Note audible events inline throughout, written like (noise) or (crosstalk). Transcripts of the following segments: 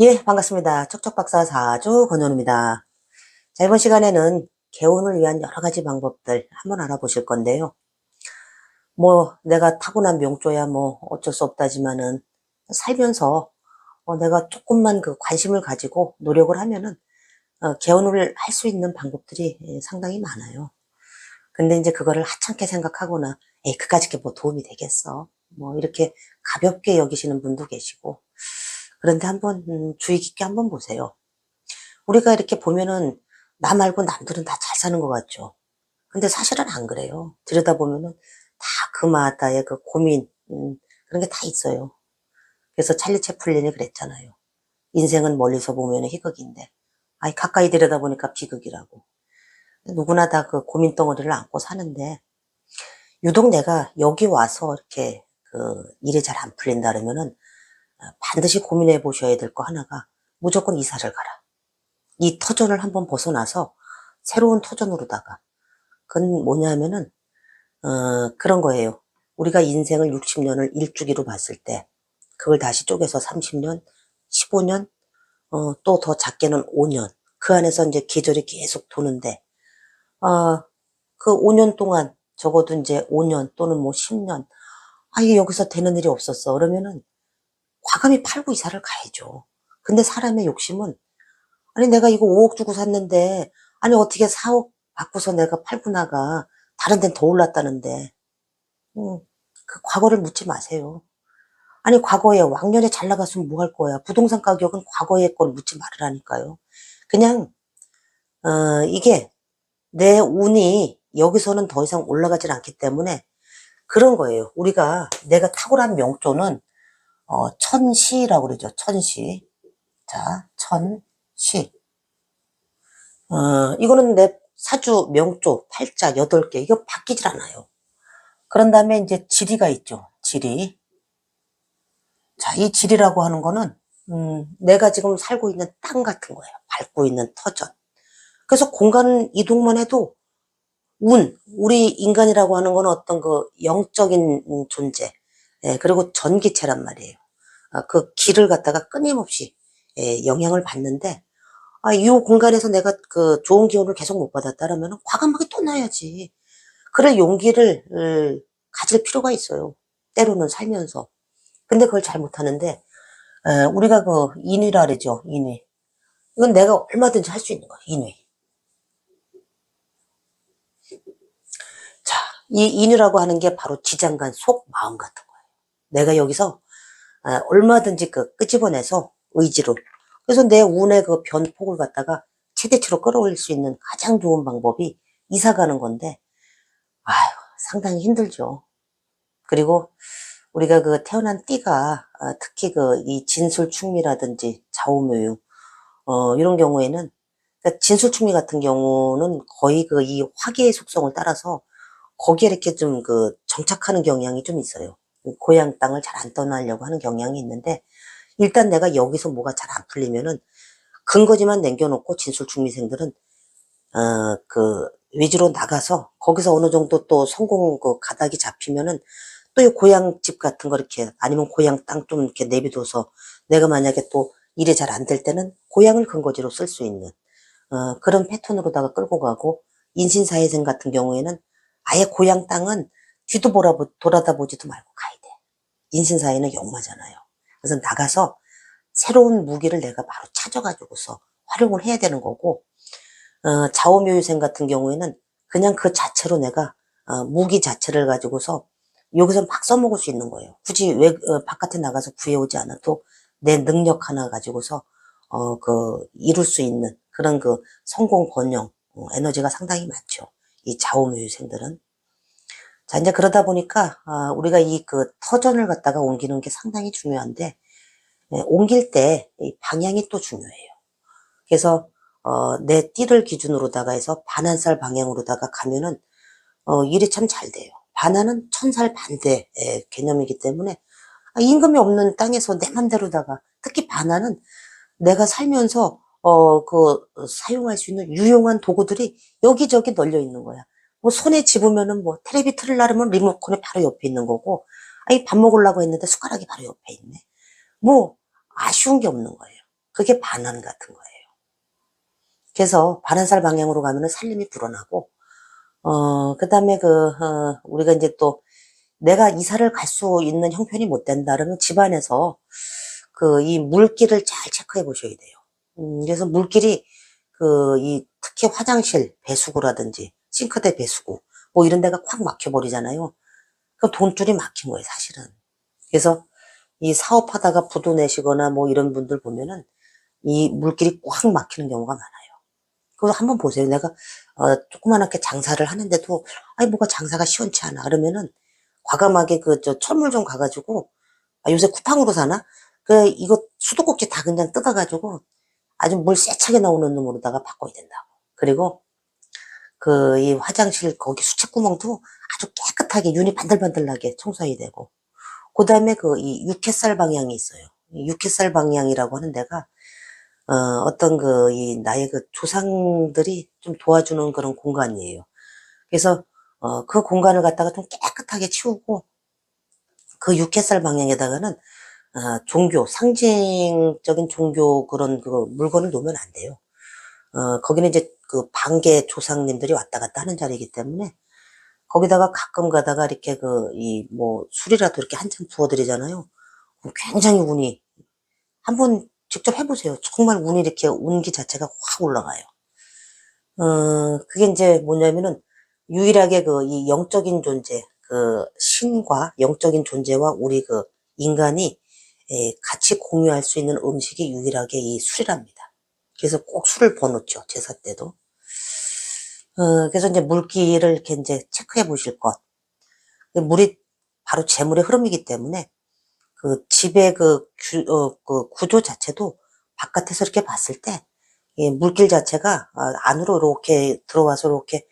예, 반갑습니다. 척척박사 4주 권현우입니다. 자, 이번 시간에는 개운을 위한 여러 가지 방법들 한번 알아보실 건데요. 뭐, 내가 타고난 명조야 뭐 어쩔 수 없다지만은 살면서 어, 내가 조금만 그 관심을 가지고 노력을 하면은 어, 개운을 할 수 있는 방법들이 예, 상당히 많아요. 근데 이제 그거를 하찮게 생각하거나, 에이, 그까짓 게 뭐 도움이 되겠어. 뭐 이렇게 가볍게 여기시는 분도 계시고, 그런데 한번 음, 주의 깊게 한번 보세요. 우리가 이렇게 보면은 나 말고 남들은 다 잘 사는 것 같죠. 근데 사실은 안 그래요. 들여다보면은 다 그마다의 그 고민 음, 그런 게 다 있어요. 그래서 찰리 채플린이 그랬잖아요. 인생은 멀리서 보면 희극인데, 아이 가까이 들여다보니까 비극이라고. 누구나 다 그 고민 덩어리를 안고 사는데, 유독 내가 여기 와서 이렇게 그 일이 잘 안 풀린다 그러면은 어, 반드시 고민해 보셔야 될 거 하나가 무조건 이사를 가라. 이 터전을 한번 벗어나서 새로운 터전으로다가 그건 뭐냐면은 어, 그런 거예요. 우리가 인생을 60년을 일주기로 봤을 때 그걸 다시 쪼개서 30년, 15년, 어, 또 더 작게는 5년 그 안에서 이제 계절이 계속 도는데 어, 그 5년 동안 적어도 이제 5년 또는 뭐 10년 아 이게 여기서 되는 일이 없었어 그러면은 과감히 팔고 이사를 가야죠. 근데 사람의 욕심은 아니 내가 이거 5억 주고 샀는데 아니 어떻게 4억 받고서 내가 팔고 나가 다른 데는 더 올랐다는데 음, 그 과거를 묻지 마세요. 아니 과거에 왕년에 잘 나갔으면 뭐 할 거야. 부동산 가격은 과거의 걸 묻지 말으라니까요. 그냥 어, 이게 내 운이 여기서는 더 이상 올라가질 않기 때문에 그런 거예요. 우리가 내가 탁월한 명조는 어, 천시라고 그러죠. 천시. 자, 천시. 어, 이거는 내 사주, 명조, 팔자, 여덟 개 이거 바뀌질 않아요. 그런 다음에 이제 지리가 있죠. 지리. 자, 이 지리라고 하는 거는, 음, 내가 지금 살고 있는 땅 같은 거예요. 밟고 있는 터전. 그래서 공간 이동만 해도 운, 우리 인간이라고 하는 건 어떤 그 영적인 음, 존재, 예, 그리고 전기체란 말이에요. 아, 그 길을 갖다가 끊임없이 예, 영향을 받는데, 아, 이 공간에서 내가 그 좋은 기운을 계속 못 받았다라면 과감하게 떠나야지. 그럴 용기를 을, 가질 필요가 있어요. 때로는 살면서. 근데 그걸 잘 못하는데, 에, 우리가 그 인위라 그러죠. 인위. 이건 내가 얼마든지 할 수 있는 거야. 인위. 자, 이 인위라고 하는 게 바로 지장간 속 마음 같은 거예요. 내가 여기서 아, 얼마든지 그 끄집어내서 의지로. 그래서 내 운의 그 변폭을 갖다가 최대치로 끌어올릴 수 있는 가장 좋은 방법이 이사 가는 건데, 아유, 상당히 힘들죠. 그리고 우리가 그 태어난 띠가 아, 특히 그 이 진술충미라든지 좌우묘유 어, 이런 경우에는 그러니까 진술충미 같은 경우는 거의 그 이 화기의 속성을 따라서 거기에 이렇게 좀 그 정착하는 경향이 좀 있어요. 고향 땅을 잘 안 떠나려고 하는 경향이 있는데 일단 내가 여기서 뭐가 잘 안 풀리면은 근거지만 남겨놓고 진술충미생들은 어 그 외지로 나가서 거기서 어느 정도 또 성공 그 가닥이 잡히면은 또 이 고향 집 같은 거 이렇게 아니면 고향 땅 좀 이렇게 내비둬서 내가 만약에 또 일이 잘 안 될 때는 고향을 근거지로 쓸 수 있는 어 그런 패턴으로다가 끌고 가고 인신사회생 같은 경우에는 아예 고향 땅은 뒤도 보라, 돌아다 보지도 말고 가야 돼. 인신사회는 영마잖아요. 그래서 나가서 새로운 무기를 내가 바로 찾아가지고서 활용을 해야 되는 거고, 어, 좌우묘유생 같은 경우에는 그냥 그 자체로 내가 어, 무기 자체를 가지고서 여기서 막 써먹을 수 있는 거예요. 굳이 외, 어, 바깥에 나가서 구해오지 않아도 내 능력 하나 가지고서 어, 그 이룰 수 있는 그런 그 성공 권용 어, 에너지가 상당히 많죠. 이 좌우묘유생들은. 자, 이제 그러다 보니까, 아, 우리가 이 그 터전을 갖다가 옮기는 게 상당히 중요한데, 예, 옮길 때이 방향이 또 중요해요. 그래서, 어, 내 띠를 기준으로다가 해서 반환살 방향으로다가 가면은, 어, 일이 참 잘 돼요. 반환은 천살 반대 의 개념이기 때문에, 아, 임금이 없는 땅에서 내 맘대로다가, 특히 반환은 내가 살면서, 어, 그, 사용할 수 있는 유용한 도구들이 여기저기 널려 있는 거야. 뭐 손에 집으면은 뭐 테레비 틀으려면 리모컨이 바로 옆에 있는 거고, 아이 밥 먹으려고 했는데 숟가락이 바로 옆에 있네. 뭐 아쉬운 게 없는 거예요. 그게 반환 같은 거예요. 그래서 반환살 방향으로 가면은 살림이 불어나고, 어, 그 다음에 그, 어, 우리가 이제 또 내가 이사를 갈 수 있는 형편이 못 된다 그러면 집안에서 그 이 물기를 잘 체크해 보셔야 돼요. 음, 그래서 물길이 그 이 특히 화장실 배수구라든지 싱크대 배수구 뭐 이런 데가 콱 막혀 버리잖아요. 그 돈줄이 막힌 거예요, 사실은. 그래서 이 사업하다가 부도 내시거나 뭐 이런 분들 보면은 이 물길이 꽉 막히는 경우가 많아요. 그거 한번 보세요. 내가 어, 조그만하게 장사를 하는데도 아니 뭐가 장사가 시원치 않아. 그러면은 과감하게 그 저 철물 좀 가가지고 아, 요새 쿠팡으로 사나? 그 이거 수도꼭지 다 그냥 뜯어가지고 아주 물 세차게 나오는 놈으로다가 바꿔야 된다고. 그리고 그 이 화장실 거기 수채구멍도 아주 깨끗하게 윤이 반들반들하게 청소해야 되고 그 다음에 그 이 육회살 방향이 있어요. 이 육회살 방향이라고 하는 데가 어, 어떤 그 이 나의 그 조상들이 좀 도와주는 그런 공간이에요. 그래서 어, 그 공간을 갖다가 좀 깨끗하게 치우고 그 육회살 방향에다가는 어, 종교 상징적인 종교 그런 그 물건을 놓으면 안 돼요. 어, 거기는 이제 그 반개 조상님들이 왔다 갔다 하는 자리이기 때문에 거기다가 가끔 가다가 이렇게 그 이 뭐 술이라도 이렇게 한잔 부어드리잖아요. 굉장히 운이 한번 직접 해보세요. 정말 운이 이렇게 운기 자체가 확 올라가요. 어 그게 이제 뭐냐면은 유일하게 그 이 영적인 존재 그 신과 영적인 존재와 우리 그 인간이 에, 같이 공유할 수 있는 음식이 유일하게 이 술이랍니다. 그래서 꼭 술을 버놓죠 제사 때도. 어, 그래서 이제 물기를 이렇게 이제 체크해 보실 것. 물이 바로 재물의 흐름이기 때문에 그 집의 그, 규, 어, 그 구조 자체도 바깥에서 이렇게 봤을 때이 물길 자체가 아, 안으로 이렇게 들어와서 이렇게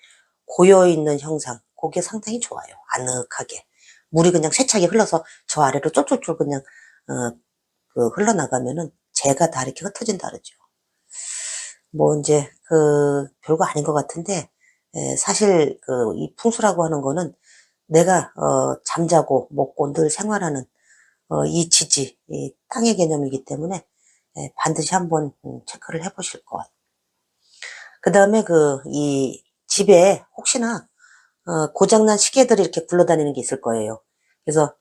고여 있는 형상, 그게 상당히 좋아요. 아늑하게. 물이 그냥 세차게 흘러서 저 아래로 쫄쫄쫄 그냥 어, 그 흘러나가면은 재가 다 이렇게 흩어진다 그러죠. 뭐 이제 그 별거 아닌 것 같은데 에, 사실 그 이 풍수라고 하는 거는 내가 어, 잠자고 먹고 늘 생활하는 어, 이 지지, 이 땅의 개념이기 때문에 에, 반드시 한번 음, 체크를 해보실 것. 그 다음에 그 이 집에 혹시나 어, 고장난 시계들이 이렇게 굴러다니는 게 있을 거예요. 그래서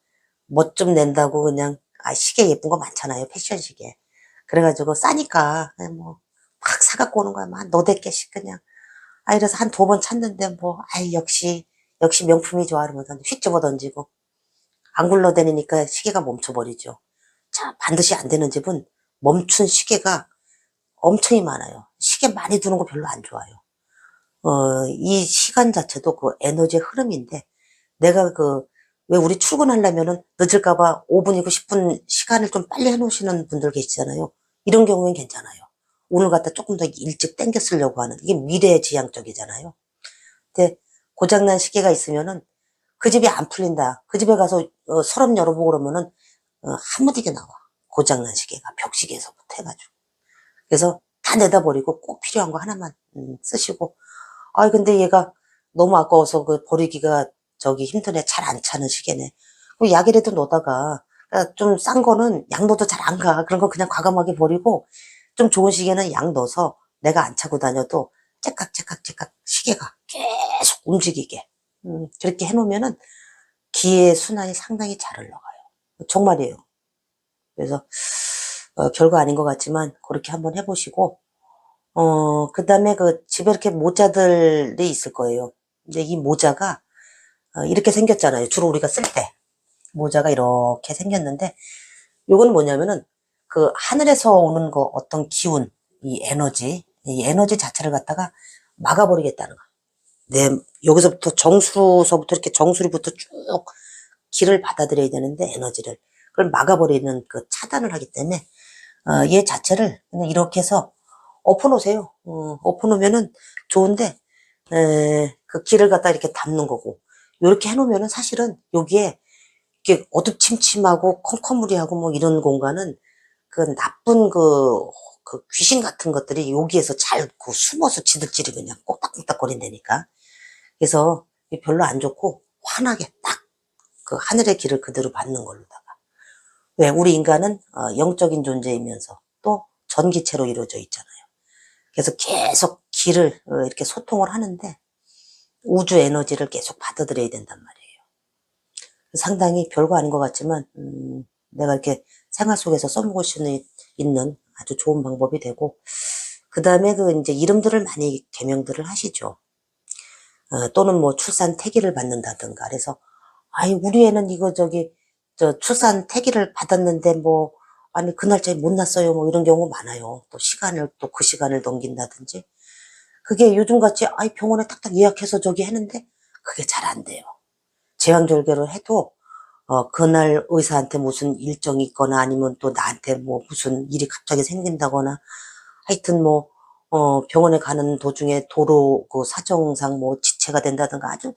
멋 좀 낸다고 그냥 아 시계 예쁜 거 많잖아요, 패션 시계. 그래가지고 싸니까 뭐 막 사갖고 오는 거야, 막 너댓 개씩 그냥. 아 이래서 한 두 번 찾는데 뭐, 아이 역시 역시 명품이 좋아 이러면서 휙 집어 던지고 안 굴러다니니까 시계가 멈춰버리죠. 자 반드시 안 되는 집은 멈춘 시계가 엄청이 많아요. 시계 많이 두는 거 별로 안 좋아요. 어, 이 시간 자체도 그 에너지의 흐름인데, 내가 그, 왜 우리 출근하려면은 늦을까봐 5분이고 10분 시간을 좀 빨리 해놓으시는 분들 계시잖아요. 이런 경우엔 괜찮아요. 오늘 갖다 조금 더 일찍 땡겨 쓰려고 하는, 이게 미래 지향적이잖아요. 근데 고장난 시계가 있으면은 그 집이 안 풀린다. 그 집에 가서 어, 서랍 열어보고 그러면은 어, 한무디게 나와. 고장난 시계가 벽시계에서부터 해가지고. 그래서 다 내다버리고 꼭 필요한 거 하나만 음, 쓰시고 아 근데 얘가 너무 아까워서 그 버리기가 저기 힘드네 잘 안 차는 시계네 그 약이라도 넣다가 좀 싼 거는 약 넣어도 잘 안 가 그런 거 그냥 과감하게 버리고 좀 좋은 시계는 약 넣어서 내가 안 차고 다녀도 째깍째깍째깍 시계가 계속 움직이게 음, 그렇게 해놓으면은 기의 순환이 상당히 잘 흘러가요 정말이에요 그래서 어, 별거 아닌 것 같지만 그렇게 한번 해보시고 어, 그 다음에 그 집에 이렇게 모자들이 있을 거예요. 이제 이 모자가 어, 이렇게 생겼잖아요. 주로 우리가 쓸 때. 모자가 이렇게 생겼는데 요거는 뭐냐면은 그 하늘에서 오는 거 어떤 기운, 이 에너지, 이 에너지 자체를 갖다가 막아버리겠다는 거. 내 여기서부터 정수서부터 이렇게 정수리부터 쭉 길을 받아들여야 되는데 에너지를 그걸 막아버리는 그 차단을 하기 때문에 어, 얘 자체를 그냥 이렇게 해서 엎어놓으세요. 어, 엎어놓으면은 좋은데, 에, 그 길을 갖다 이렇게 담는 거고, 이렇게 해놓으면은 사실은 여기에 이렇게 어둡침침하고 컴컴무리하고 뭐 이런 공간은 그 나쁜 그, 그 귀신 같은 것들이 여기에서 잘 그 숨어서 지들지리 그냥 꼭딱꼭딱 거린다니까. 그래서 별로 안 좋고 환하게 딱 그 하늘의 길을 그대로 받는 걸로다가. 왜? 우리 인간은 어, 영적인 존재이면서 또 전기체로 이루어져 있잖아요. 그래서 계속 기를 어, 이렇게 소통을 하는데 우주 에너지를 계속 받아들여야 된단 말이에요. 상당히 별거 아닌 것 같지만 음, 내가 이렇게 생활 속에서 써먹을 수 있는, 아주 좋은 방법이 되고 그 다음에 그 이제 이름들을 많이 개명들을 하시죠. 어, 또는 뭐 출산 태기를 받는다든가 그래서 아이 우리 애는 이거 저기 저 출산 태기를 받았는데 뭐 아니 그 날짜에 못 났어요 뭐 이런 경우 많아요. 또 시간을 또 그 시간을 넘긴다든지 그게 요즘같이 아이 병원에 딱딱 예약해서 저기 했는데 그게 잘 안 돼요. 제왕절개를 해도 어 그날 의사한테 무슨 일정이 있거나 아니면 또 나한테 뭐 무슨 일이 갑자기 생긴다거나 하여튼 뭐 어, 병원에 가는 도중에 도로 그 사정상 뭐 지체가 된다든가 아주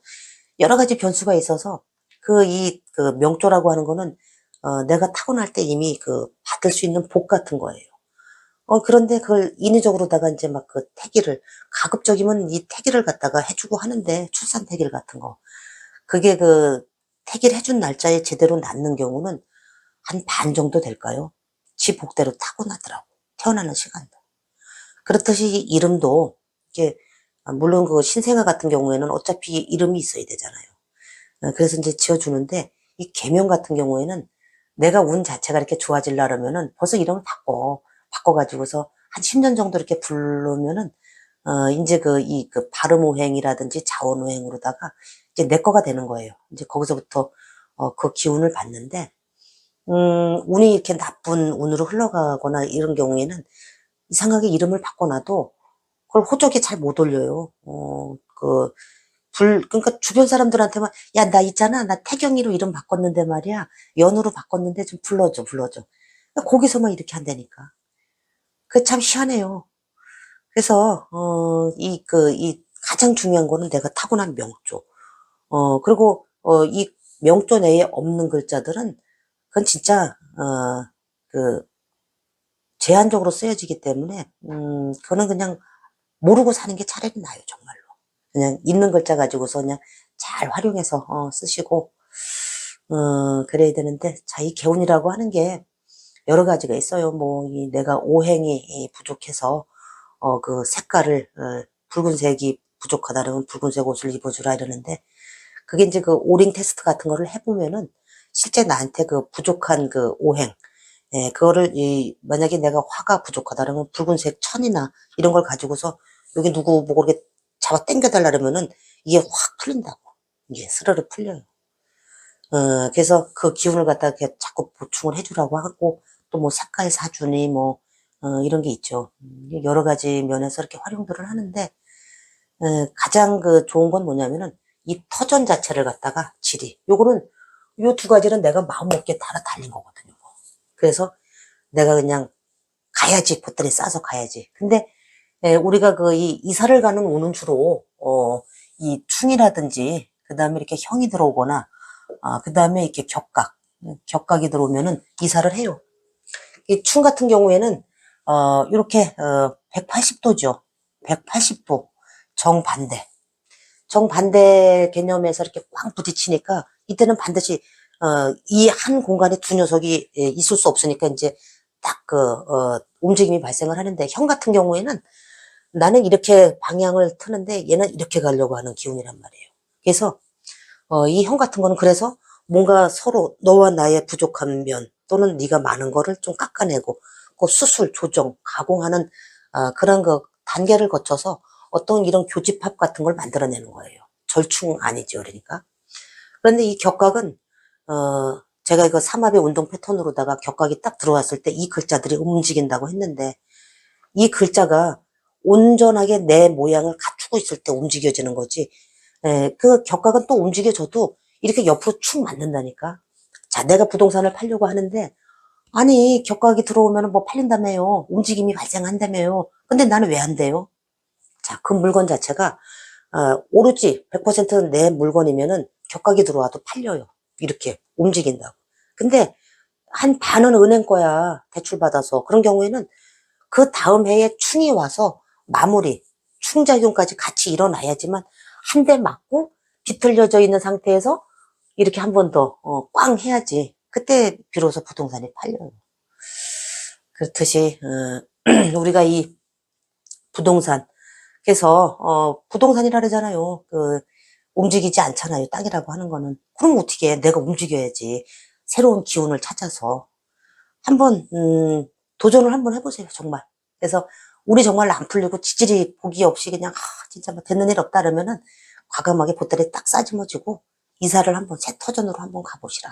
여러 가지 변수가 있어서 그 이 그 명조라고 하는 거는 어, 내가 타고날 때 이미 그 받을 수 있는 복 같은 거예요. 어, 그런데 그걸 인위적으로다가 이제 막 그 태기를 가급적이면 이 태기를 갖다가 해주고 하는데 출산 태기를 같은 거 그게 그 태기를 해준 날짜에 제대로 낳는 경우는 한 반 정도 될까요? 지 복대로 타고나더라고 태어나는 시간도. 그렇듯이 이름도 이게 아, 물론 그 신생아 같은 경우에는 어차피 이름이 있어야 되잖아요. 어, 그래서 이제 지어주는데 이 계명 같은 경우에는 내가 운 자체가 이렇게 좋아지려면은 벌써 이름을 바꿔 바꿔가지고서 한 10년 정도 이렇게 부르면은 어 이제 그 이그 발음 오행이라든지 자원 오행으로다가 이제 내 거가 되는 거예요. 이제 거기서부터 어 그 기운을 받는데 음 운이 이렇게 나쁜 운으로 흘러가거나 이런 경우에는 이상하게 이름을 바꿔놔도 그걸 호적에 잘 못 올려요. 어, 그, 불, 그러니까 주변 사람들한테만, 야, 나 있잖아. 나 태경이로 이름 바꿨는데 말이야. 연우로 바꿨는데 좀 불러줘, 불러줘. 그러니까 거기서만 이렇게 한다니까. 그참 희한해요. 그래서, 어, 이, 그, 이 가장 중요한 거는 내가 타고난 명조. 어, 그리고, 어, 이 명조 내에 없는 글자들은, 그건 진짜, 어, 그, 제한적으로 쓰여지기 때문에 음 그거는 그냥 모르고 사는 게 차라리 나요 정말로. 그냥 있는 글자 가지고서 그냥 잘 활용해서 어, 쓰시고 어 그래야 되는데 자 이 개운이라고 하는 게 여러 가지가 있어요. 뭐 이 내가 오행이 부족해서 어 그 색깔을 어, 붉은색이 부족하다 그러면 붉은색 옷을 입어주라 이러는데 그게 이제 그 오링 테스트 같은 거를 해보면은 실제 나한테 그 부족한 그 오행 예, 그거를 이 만약에 내가 화가 부족하다 그러면 붉은색 천이나 이런 걸 가지고서 여기 누구 보고 이렇게 잡아 당겨 달라 그러면은 이게 확 풀린다고. 이게 스르르 풀려요. 어, 그래서 그 기운을 갖다가 이렇게 자꾸 보충을 해주라고 하고 또 뭐 색깔 사주니 뭐 어, 이런 게 있죠. 음, 여러 가지 면에서 이렇게 활용들을 하는데 어, 가장 그 좋은 건 뭐냐면은 이 터전 자체를 갖다가 질이 요거는 요 두 가지는 내가 마음 먹기에 따라 달린 거거든요. 그래서 내가 그냥 가야지 보따리 싸서 가야지. 근데 에, 우리가 그 이 이사를 가는 오는 주로 어, 이 충이라든지 그 다음에 이렇게 형이 들어오거나 아, 그 다음에 이렇게 격각 격각이 들어오면은 이사를 해요. 이 충 같은 경우에는 어, 이렇게 어, 180도죠. 180도 정반대. 정반대 개념에서 이렇게 꽝 부딪히니까 이때는 반드시 어, 이 한 공간에 두 녀석이 예, 있을 수 없으니까 이제 딱 그, 어, 움직임이 발생을 하는데 형 같은 경우에는 나는 이렇게 방향을 트는데 얘는 이렇게 가려고 하는 기운이란 말이에요. 그래서 어, 이 형 같은 거는 그래서 뭔가 서로 너와 나의 부족한 면 또는 네가 많은 거를 좀 깎아내고 그 수술, 조정, 가공하는 어, 그런 그 단계를 거쳐서 어떤 이런 교집합 같은 걸 만들어내는 거예요. 절충 아니죠, 그러니까. 그런데 이 격각은 어, 제가 이거 삼합의 운동 패턴으로다가 격각이 딱 들어왔을 때 이 글자들이 움직인다고 했는데 이 글자가 온전하게 내 모양을 갖추고 있을 때 움직여지는 거지. 에, 그 격각은 또 움직여져도 이렇게 옆으로 축 맞는다니까. 자, 내가 부동산을 팔려고 하는데 아니 격각이 들어오면 뭐 팔린다며요. 움직임이 발생한다며요. 근데 나는 왜 안 돼요? 자, 그 물건 자체가 어, 오로지 100%내 물건이면은 격각이 들어와도 팔려요. 이렇게 움직인다고. 근데 한 반은 은행 거야. 대출 받아서. 그런 경우에는 그 다음 해에 충이 와서 마무리, 충작용까지 같이 일어나야지만 한 대 맞고 비틀려져 있는 상태에서 이렇게 한 번 더, 어, 꽝 해야지. 그때 비로소 부동산이 팔려요. 그렇듯이, 어, (clears throat) 우리가 이 부동산, 그래서, 어, 부동산이라 그러잖아요. 그, 움직이지 않잖아요. 땅이라고 하는 거는. 그럼 어떻게 해? 내가 움직여야지. 새로운 기운을 찾아서. 한번, 음, 도전을 한번 해보세요. 정말. 그래서, 우리 정말 안 풀리고 지질이 보기 없이 그냥, 아, 진짜 뭐 되는 일 없다 그러면은, 과감하게 보따리 딱 싸집어지고, 이사를 한번 새 터전으로 한번 가보시라.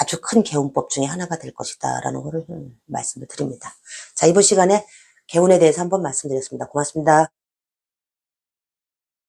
아주 큰 개운법 중에 하나가 될 것이다. 라는 거를 음, 말씀을 드립니다. 자, 이번 시간에 개운에 대해서 한번 말씀드렸습니다. 고맙습니다.